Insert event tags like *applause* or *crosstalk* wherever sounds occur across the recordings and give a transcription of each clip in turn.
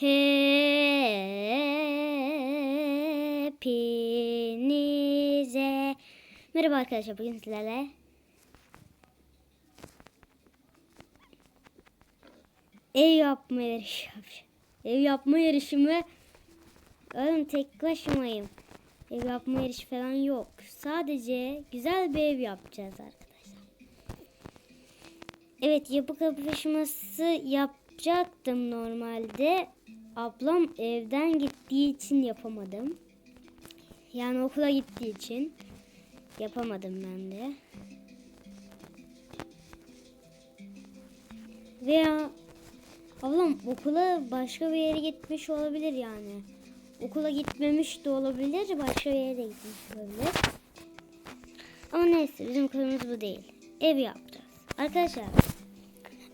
Hepinize Merhaba arkadaşlar bugün sizlerle Ev yapma yarışı. Ev yapma yarışı mı? Oğlum tek başımayım. Ev yapma yarışı falan yok. Sadece güzel bir ev yapacağız arkadaşlar. Evet yapı kapışması yapacaktım normalde. Ablam evden gittiği için yapamadım. Yani okula gittiği için yapamadım ben de. Veya ablam okula başka bir yere gitmiş olabilir yani. Okula gitmemiş de olabilir, başka bir yere de gitmiş olabilir. Ama neyse bizim konumuz bu değil. Ev yapacağız. Arkadaşlar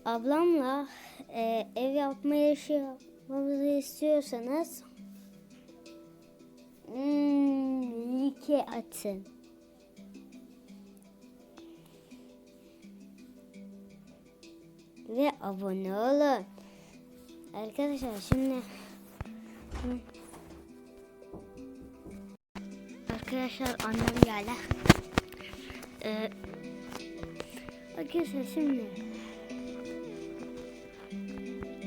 ablamla e, ev yapma yarışı yapmamızı istiyorsanız hmm, like atın. Ve abone olun. Arkadaşlar şimdi. Arkadaşlar annem geldi. Ee, arkadaşlar şimdi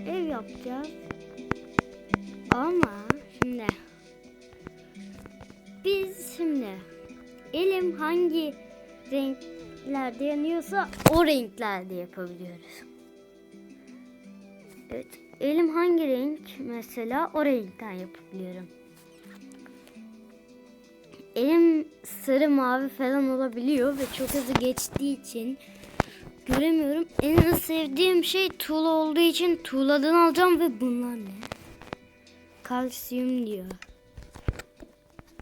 ev yapacağız. Ama şimdi biz şimdi elim hangi renklerde yanıyorsa o renklerde yapabiliyoruz. Evet. Elim hangi renk mesela o renkten yapabiliyorum. Elim sarı mavi falan olabiliyor ve çok hızlı geçtiği için göremiyorum. En sevdiğim şey tuğla olduğu için tuğladan alacağım ve bunlar ne? Kalsiyum diyor.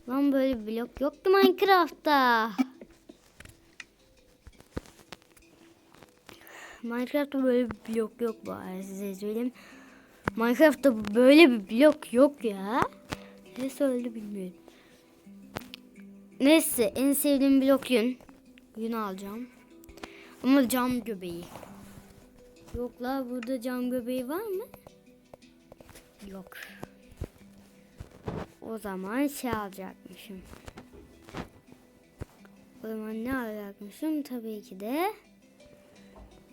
Lan böyle bir blok yoktu Minecraft'ta. Minecraft'ta böyle bir blok yok arada size söyleyeyim. Minecraft'ta böyle bir blok yok ya. Ne söyledi bilmiyorum. Neyse en sevdiğim blok yün. Yün alacağım. Ama cam göbeği. Yok la burada cam göbeği var mı? Yok. O zaman şey alacakmışım. O zaman ne alacakmışım? Tabii ki de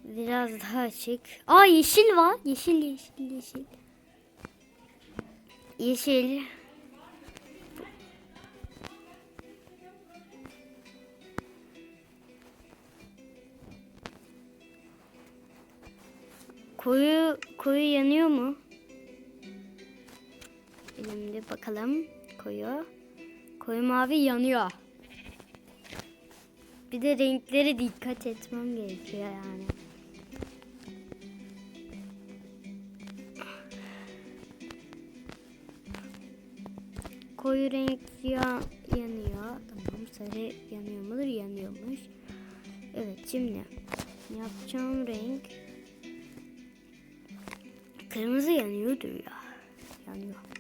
biraz daha açık. Aa yeşil var. Yeşil yeşil yeşil. Yeşil. Koyu koyu yanıyor mu? Elimde bakalım. Koyu. Koyu mavi yanıyor. Bir de renklere dikkat etmem gerekiyor yani. Koyu renk ya yanıyor. Tamam sarı yanıyor mudur? Yanıyormuş. Evet şimdi yapacağım renk kırmızı yanıyordur ya. Yanıyor.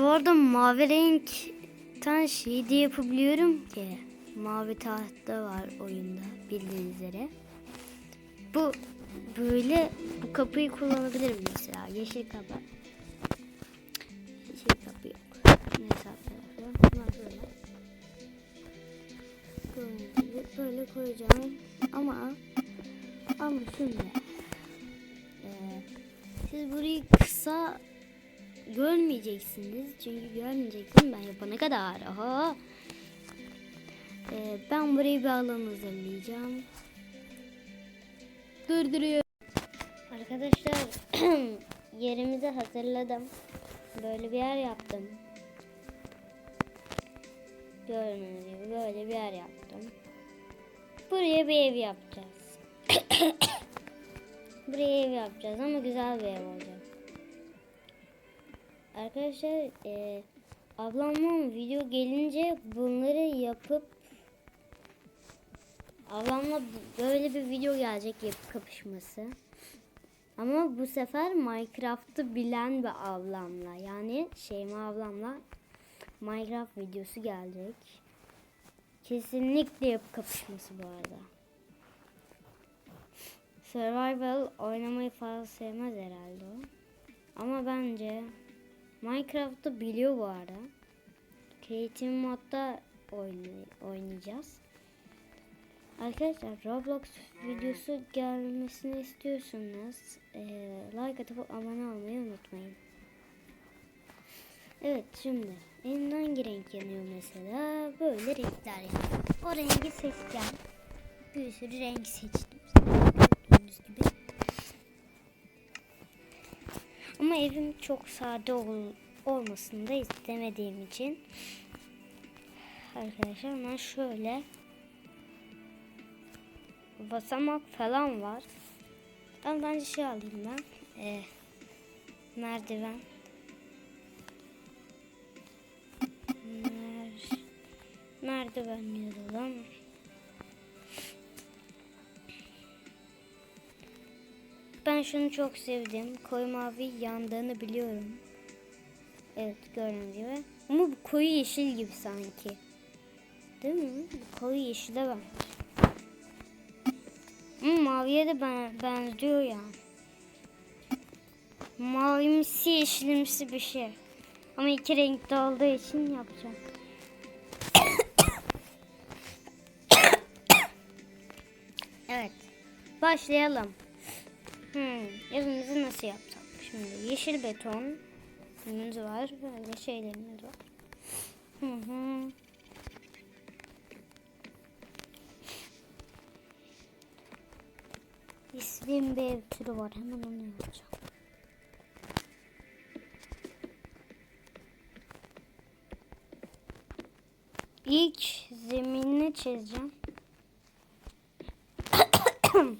Bu arada mavi renkten şey de yapabiliyorum ki. Mavi tahta var oyunda bildiğiniz üzere. Bu böyle bu kapıyı kullanabilirim mesela. Yeşil kapı. Görmeyeceksiniz. Çünkü görmeyeceksin ben yapana kadar. Aha. Eee, ben burayı bir alan hazırlayacağım. Durduruyorum. Arkadaşlar *clears throat* yerimizi hazırladım. Böyle bir yer yaptım. Gördüğünüz gibi böyle bir yer yaptım. Buraya bir ev yapacağız. *clears throat* Buraya ev yapacağız ama güzel bir ev olacak. Arkadaşlar e, ablamla video gelince bunları yapıp ablamla böyle bir video gelecek yapı kapışması. Ama bu sefer Minecraft'ı bilen bir ablamla yani Şeyma ablamla Minecraft videosu gelecek. Kesinlikle yapı kapışması bu arada. survival oynamayı fazla sevmez herhalde o. Ama bence Minecraft'ı biliyor bu arada. Creative modda oynay- oynayacağız. Arkadaşlar Roblox videosu gelmesini istiyorsanız eee, like atıp abone olmayı unutmayın. Evet şimdi elimde hangi renk yanıyor mesela? Böyle renkler. O rengi seçeceğim. Bir sürü renk seçtim. Ama evim çok sade ol, olmasını da istemediğim için arkadaşlar ben şöyle basamak falan var. Ben bence şey alayım ben. Ee, merdiven. Mer merdiven yazalım. Ben şunu çok sevdim. Koyu mavi yandığını biliyorum. Evet gördüğünüz gibi. Ama bu koyu yeşil gibi sanki. Değil mi? Bu koyu yeşile ben. Ama maviye de ben, benziyor yani. Mavimsi yeşilimsi bir şey. Ama iki renkte olduğu için yapacağım. *coughs* evet. Başlayalım. Hmm, evimizi nasıl yapsak? Şimdi yeşil betonumuz var. Böyle şeylerimiz var. Hı hı. İstediğim bir ev türü var. Hemen onu yapacağım. İlk zeminini çizeceğim. *coughs* *coughs*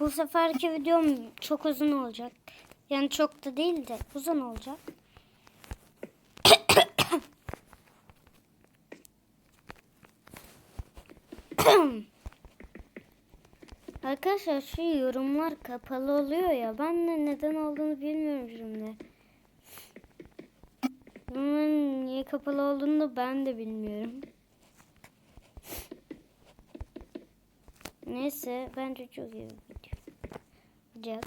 Bu seferki videom çok uzun olacak. Yani çok da değil de uzun olacak. Arkadaşlar şu yorumlar kapalı oluyor ya. Ben de neden olduğunu bilmiyorum şimdi. Bunun niye kapalı olduğunu da ben de bilmiyorum. Neyse bence çok iyi olacak.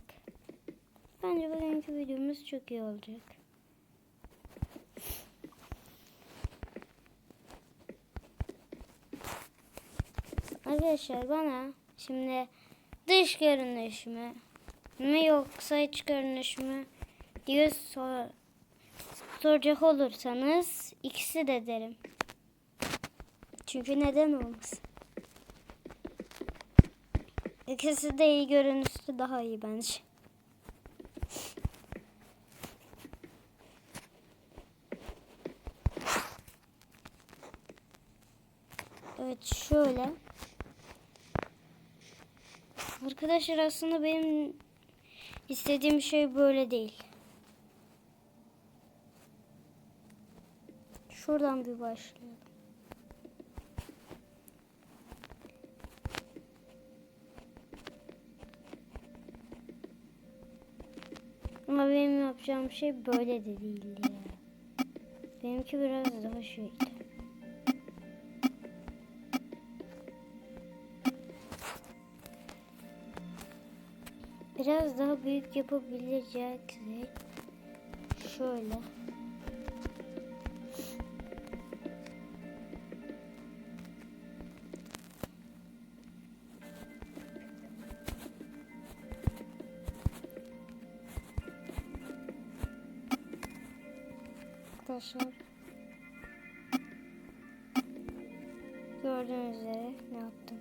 Bence bugünkü videomuz çok iyi olacak. Arkadaşlar bana şimdi dış görünüş mü mi yoksa iç görünüş mü diye sor, soracak olursanız ikisi de derim. Çünkü neden olmasın? İkisi de iyi görünüşü daha iyi bence. Evet şöyle. Arkadaşlar aslında benim istediğim şey böyle değil. Şuradan bir başlayalım. Ama benim yapacağım şey böyle de değildi ya. Benimki biraz daha şuydu. Biraz daha büyük yapabileceksek şöyle. Arkadaşlar gördüğünüz üzere ne yaptım?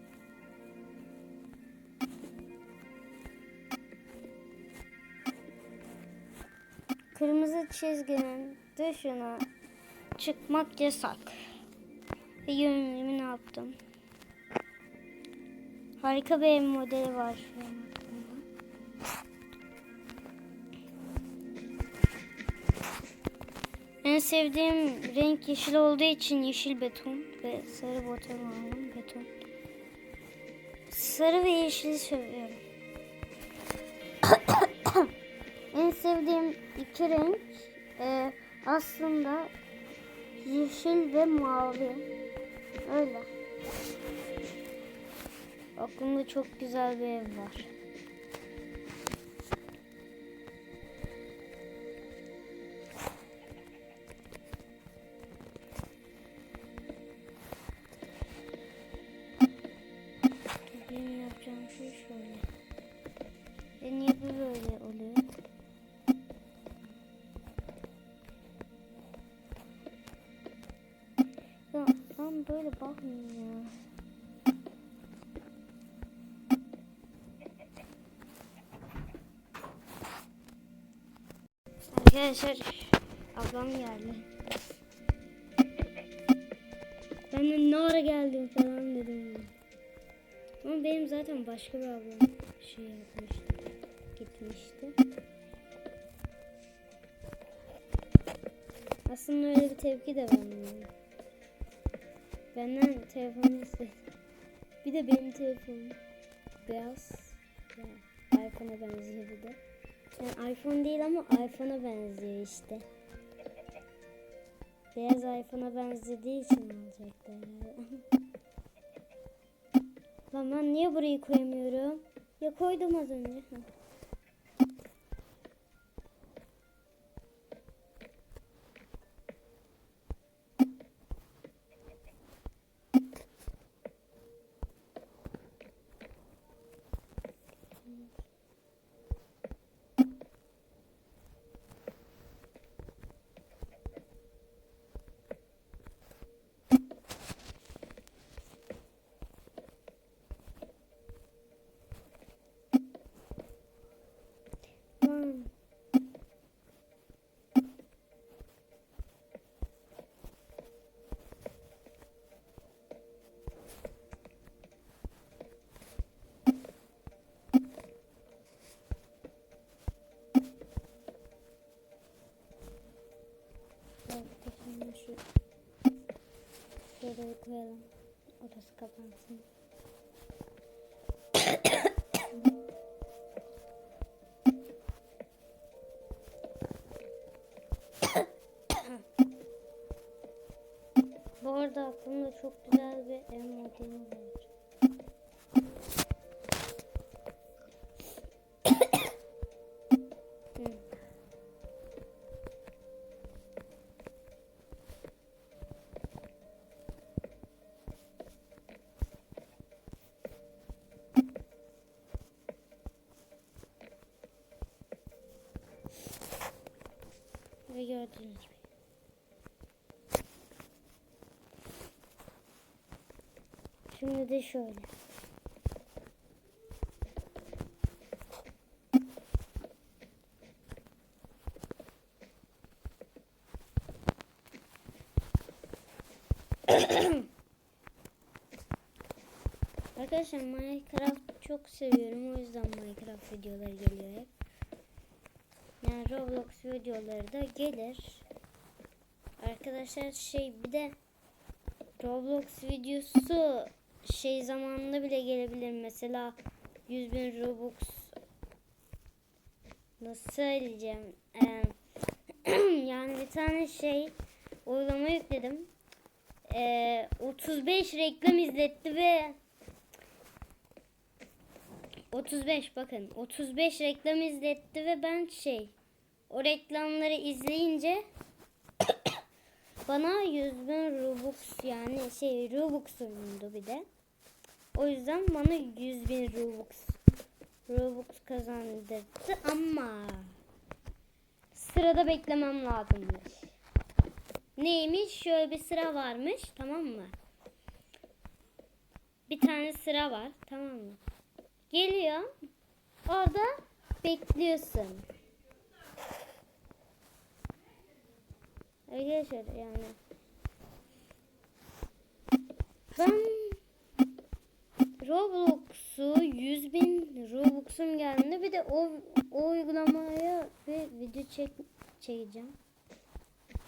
Kırmızı çizginin dışına çıkmak yasak. Ve yönelimi ne yaptım? Harika bir modeli var şu an En sevdiğim renk yeşil olduğu için yeşil beton ve sarı beton aldım beton. Sarı ve yeşili seviyorum. *coughs* en sevdiğim iki renk e, aslında yeşil ve mavi. Öyle. Aklımda çok güzel bir ev var. Arkadaşlar ablam geldi. Ben de ne ara geldim falan dedim. Ama benim zaten başka bir ablam şey yapmıştı. Gitmişti. Aslında öyle bir tepki de vermiyorum. Benden telefonu istedi. Bir de benim telefonum beyaz. Yani iPhone'a benziyor bir de. İPhone değil ama iPhone'a benziyor işte. Beyaz iPhone'a benzediği için alacaktı herhalde. *laughs* Lan ben niye burayı koyamıyorum? Ya koydum az önce. Şuraya koyalım. Orası kapansın. Bu arada aklımda çok güzel bir ev modeli var. Şimdi de şöyle. Arkadaşlar Minecraft çok seviyorum. O yüzden Minecraft videoları geliyor hep. Yani Roblox videoları da gelir. Arkadaşlar şey bir de Roblox videosu şey zamanında bile gelebilir. Mesela 100 bin Robux nasıl söyleyeceğim? Ee, *clears throat* yani bir tane şey uygulama yükledim. Ee, 35 reklam izletti ve 35 bakın 35 reklam izletti ve ben şey o reklamları izleyince bana 100 bin Robux yani şey Robux sundu bir de. O yüzden bana 100 bin Robux Robux kazandırdı ama sırada beklemem lazımmış. Neymiş? Şöyle bir sıra varmış tamam mı? Bir tane sıra var tamam mı? Geliyor. Orada bekliyorsun. Arkadaşlar yani ben Roblox'u 100 bin Robux'um geldi. Bir de o, o uygulamaya bir video çek, çekeceğim.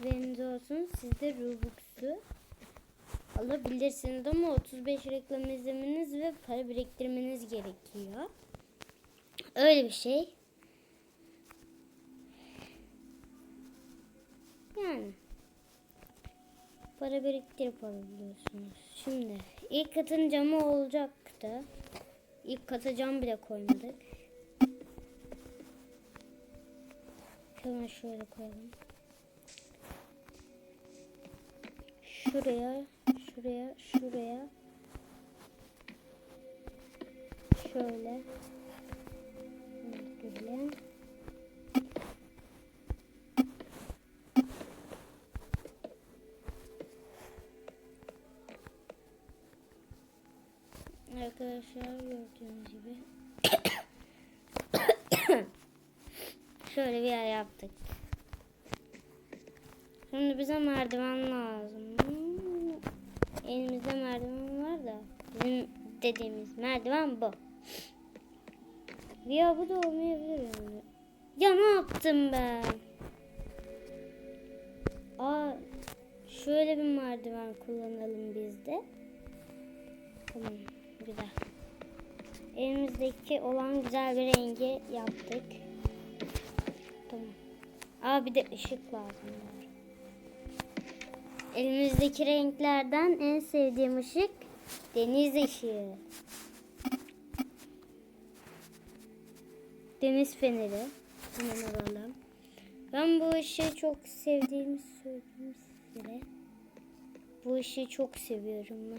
Benim olsun. Siz de Robux'u alabilirsiniz ama 35 reklam izlemeniz ve para biriktirmeniz gerekiyor. Öyle bir şey. Yani para biriktirip alabiliyorsunuz. Şimdi ilk katın camı olacaktı. İlk kata cam bile koymadık. Hemen şöyle koyalım. Şuraya, şuraya, şuraya. Şöyle. Böyle. Arkadaşlar gördüğünüz gibi *coughs* şöyle bir yer yaptık. Şimdi bize merdiven lazım. Elimizde merdiven var da bizim dediğimiz merdiven bu. Ya bu da olmayabilir yani. Ya ne yaptım ben? Aa, şöyle bir merdiven kullanalım biz de. Tamam, güzel. Elimizdeki olan güzel bir rengi yaptık. Tamam. Aa bir de ışık lazım. Elimizdeki renklerden en sevdiğim ışık deniz ışığı. Deniz feneri. Hemen alalım. Ben bu ışığı çok sevdiğimi söyleyeyim size. Bu ışığı çok seviyorum ben.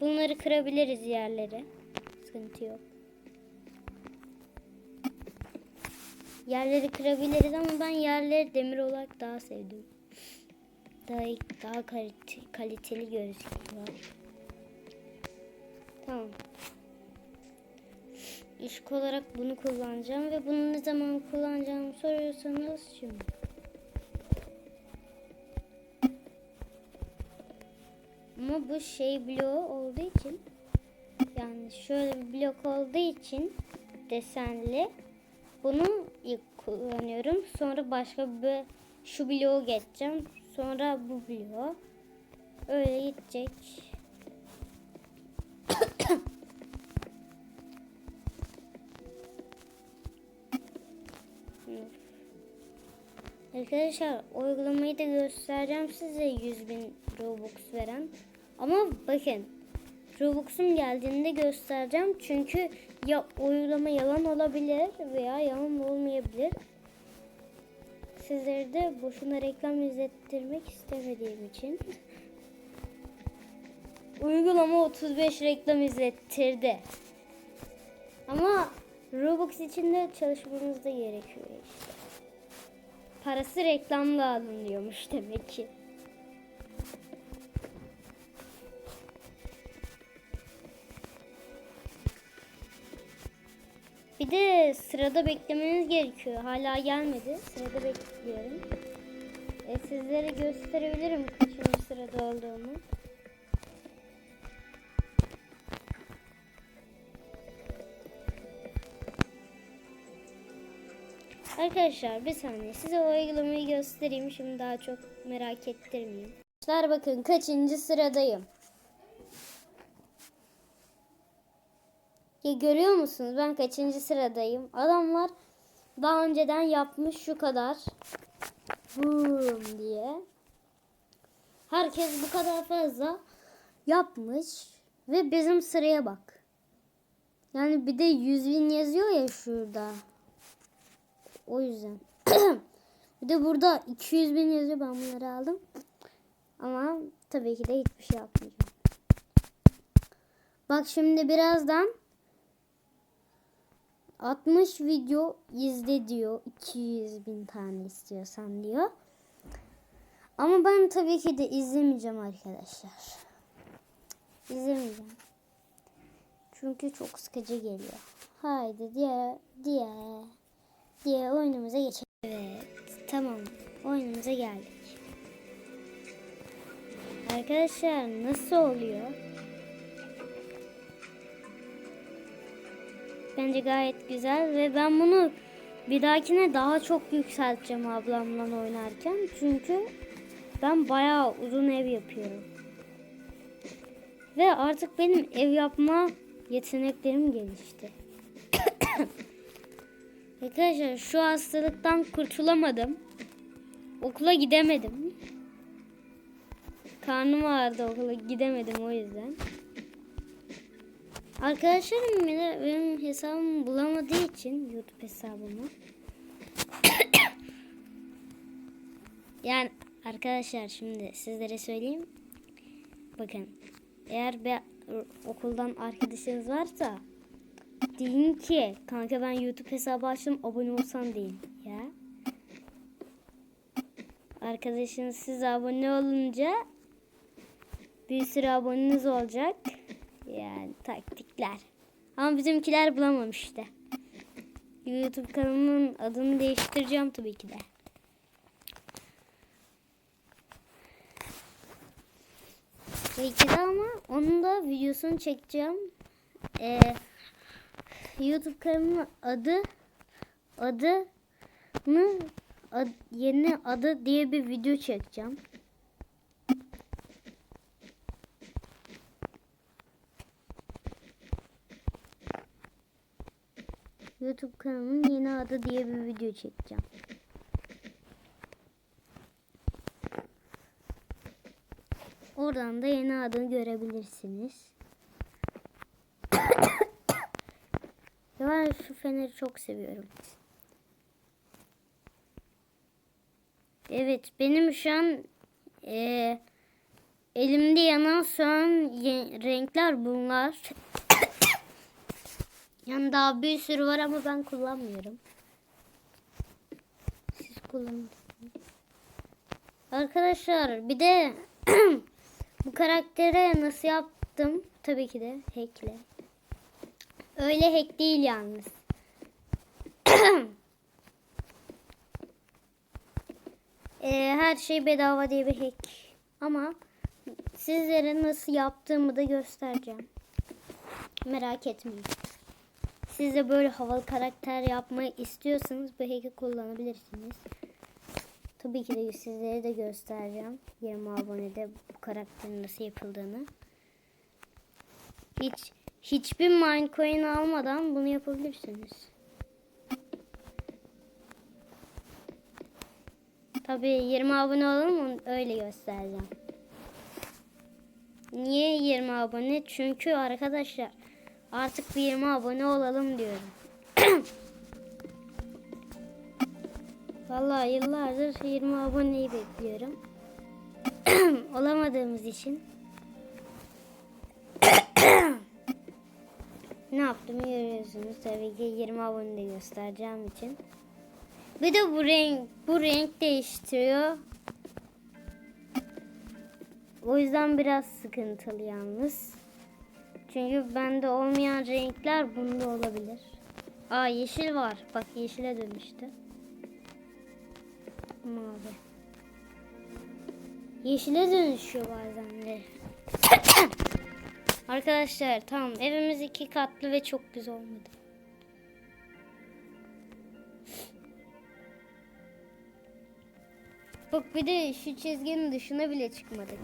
Bunları kırabiliriz yerlere. Sıkıntı yok. Yerleri kırabiliriz ama ben yerleri demir olarak daha sevdim. Daha daha kalite, kaliteli gözüküyor. Tamam. İlk olarak bunu kullanacağım ve bunu ne zaman kullanacağımı soruyorsanız şimdi. Bu şey bloğu olduğu için yani şöyle bir blok olduğu için desenli bunu ilk kullanıyorum. Sonra başka bir şu bloğu geçeceğim. Sonra bu bloğu. Öyle gidecek. Arkadaşlar uygulamayı da göstereceğim size 100 bin Robux veren. Ama bakın Robux'um geldiğinde göstereceğim. Çünkü ya uygulama yalan olabilir veya yalan olmayabilir. Sizleri de boşuna reklam izlettirmek istemediğim için. Uygulama 35 reklam izlettirdi. Ama Robux için de çalışmamız da gerekiyor işte. Parası reklamla alınıyormuş demek ki. De sırada beklemeniz gerekiyor. Hala gelmedi. Sırada bekliyorum. E, sizlere gösterebilirim kaçıncı sırada olduğumu. Arkadaşlar bir saniye size o uygulamayı göstereyim. Şimdi daha çok merak ettirmeyeyim. Arkadaşlar bakın kaçıncı sıradayım. Ya görüyor musunuz ben kaçıncı sıradayım? Adamlar daha önceden yapmış şu kadar. Boom diye. Herkes bu kadar fazla yapmış. Ve bizim sıraya bak. Yani bir de 100 bin yazıyor ya şurada. O yüzden. *clears throat* bir de burada 200 bin yazıyor. Ben bunları aldım. Ama tabii ki de hiçbir şey yapmayacağım. Bak şimdi birazdan 60 video izle diyor. 200 bin tane istiyorsan diyor. Ama ben tabii ki de izlemeyeceğim arkadaşlar. İzlemeyeceğim. Çünkü çok sıkıcı geliyor. Haydi diye diye diye oyunumuza geçelim. Evet tamam oyunumuza geldik. Arkadaşlar nasıl oluyor? Bence gayet güzel ve ben bunu bir dahakine daha çok yükselteceğim ablamla oynarken. Çünkü ben bayağı uzun ev yapıyorum. Ve artık benim ev yapma yeteneklerim gelişti. *coughs* Arkadaşlar şu hastalıktan kurtulamadım. okula gidemedim. Karnım ağrıdı okula gidemedim o yüzden. Arkadaşlarım bile benim hesabımı bulamadığı için YouTube hesabımı. *coughs* yani arkadaşlar şimdi sizlere söyleyeyim. Bakın eğer bir okuldan arkadaşınız varsa deyin ki kanka ben YouTube hesabı açtım abone olsan deyin ya. Arkadaşınız siz abone olunca bir sürü aboneniz olacak. Yani taktikler. Ama bizimkiler bulamamış işte. YouTube kanalımın adını değiştireceğim tabii ki de. Tabii ki de ama onun da videosunu çekeceğim. Ee, YouTube kanalımın adı adını ad, yeni adı diye bir video çekeceğim. YouTube kanalımın yeni adı diye bir video çekeceğim. Oradan da yeni adını görebilirsiniz. *coughs* ben şu feneri çok seviyorum. Evet benim şu an e, elimde yanan son renkler bunlar. Yani daha bir sürü var ama ben kullanmıyorum. Siz kullanın. Arkadaşlar bir de *clears throat* bu karaktere nasıl yaptım? Tabii ki de hackle. Öyle hack değil yalnız. *clears throat* e, her şey bedava diye bir hack. Ama sizlere nasıl yaptığımı da göstereceğim. Merak etmeyin. Siz de böyle havalı karakter yapmayı istiyorsanız bu hack'i kullanabilirsiniz. Tabii ki de sizlere de göstereceğim. 20 abonede bu karakterin nasıl yapıldığını. Hiç hiçbir Minecoin almadan bunu yapabilirsiniz. Tabii 20 abone olun öyle göstereceğim. Niye 20 abone? Çünkü arkadaşlar Artık bir 20 abone olalım diyorum. Vallahi yıllardır 20 aboneyi bekliyorum. *clears throat* Olamadığımız için. *clears throat* ne yaptım görüyorsunuz tabii ki 20 abone de göstereceğim için. Bir de bu renk bu renk değiştiriyor. O yüzden biraz sıkıntılı yalnız. Çünkü bende olmayan renkler bunda olabilir. Aa yeşil var. Bak yeşile dönüştü. Mavi. Yeşile dönüşüyor bazen de. *coughs* Arkadaşlar tamam evimiz iki katlı ve çok güzel olmadı. Bak bir de şu çizginin dışına bile çıkmadık.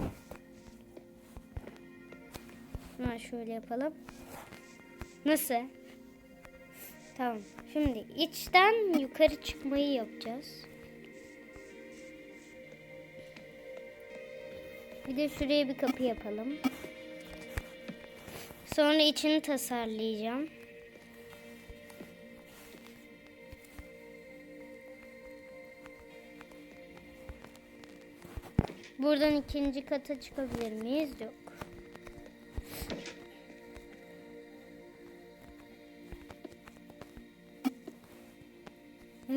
Ha şöyle yapalım. Nasıl? Tamam. Şimdi içten yukarı çıkmayı yapacağız. Bir de şuraya bir kapı yapalım. Sonra içini tasarlayacağım. Buradan ikinci kata çıkabilir miyiz? Yok.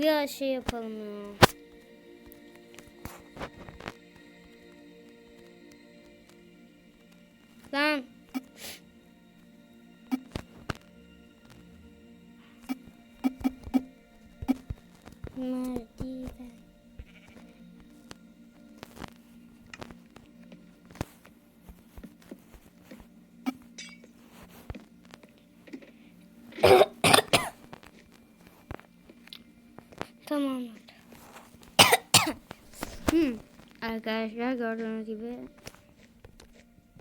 Ya şey yapalım ya. Arkadaşlar gördüğünüz gibi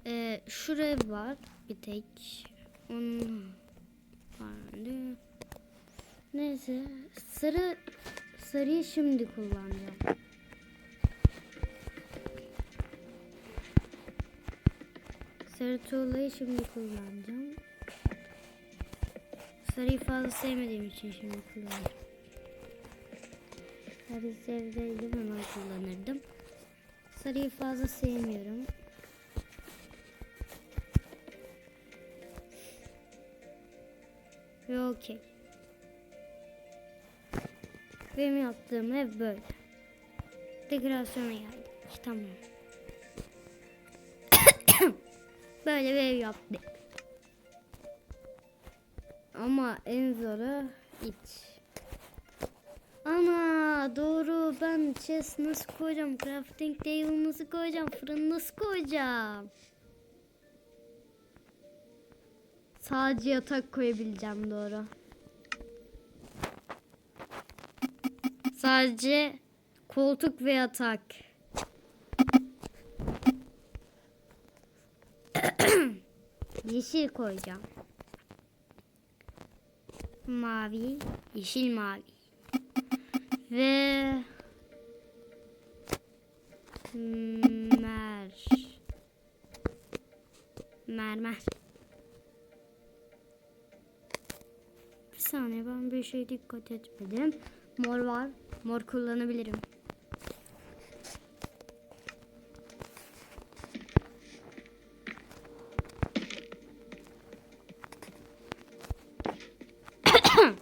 e, şuraya var bir tek onun. Neyse sarı sarıyı şimdi kullanacağım. Sarı tuğlayı şimdi kullanacağım. Sarıyı fazla sevmediğim için şimdi kullanacağım. Sarıyı sevseydim hemen kullanırdım. Sarıyı fazla sevmiyorum. Ve okey. Benim yaptığım ev böyle. Dekorasyona geldik. Tamam. *coughs* böyle bir ev yaptık. Ama en zoru iç. Ana doğru ben chest nasıl koyacağım? Crafting table nasıl koyacağım? Fırın nasıl koyacağım? Sadece yatak koyabileceğim doğru. Sadece koltuk ve yatak. *coughs* Yeşil koyacağım. Mavi, yeşil mavi. Ve mer mermer. Bir saniye ben bir şey dikkat etmedim. Mor var. Mor kullanabilirim. *coughs*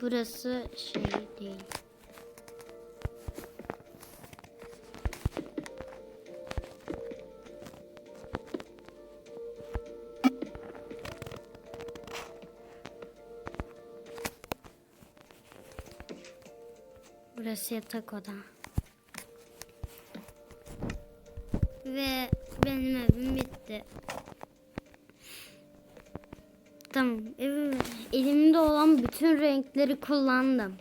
Burası şey değil. Yatak oda. Ve benim evim bitti. Tamam. Evim, elimde olan bütün renkleri kullandım.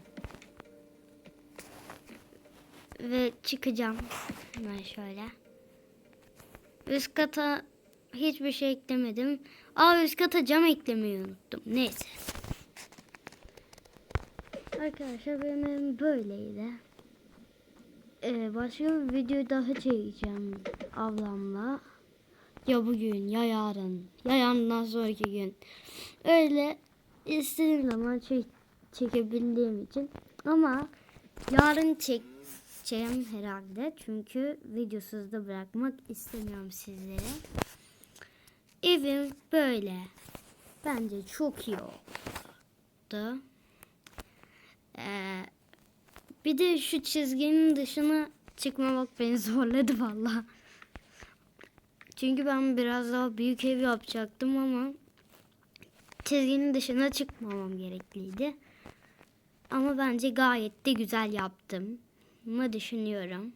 Ve çıkacağım. Ben şöyle. Üst kata hiçbir şey eklemedim. Aa üst kata cam eklemeyi unuttum. Neyse. Arkadaşlar benim evim böyleydi. Ee, başka bir video daha çekeceğim ablamla. Ya bugün ya yarın ya yarından sonraki gün. Öyle istediğim zaman çek, çekebildiğim için. Ama yarın çekeceğim herhalde. Çünkü videosuz da bırakmak istemiyorum sizlere. Evim böyle. Bence çok iyi oldu. Ee, bir de şu çizginin dışına çıkmamak beni *laughs* zorladı valla. Çünkü ben biraz daha büyük ev yapacaktım ama çizginin dışına çıkmamam gerekliydi. Ama bence gayet de güzel yaptım. Mı düşünüyorum.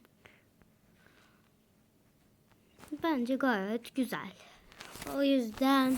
Bence gayet güzel. O yüzden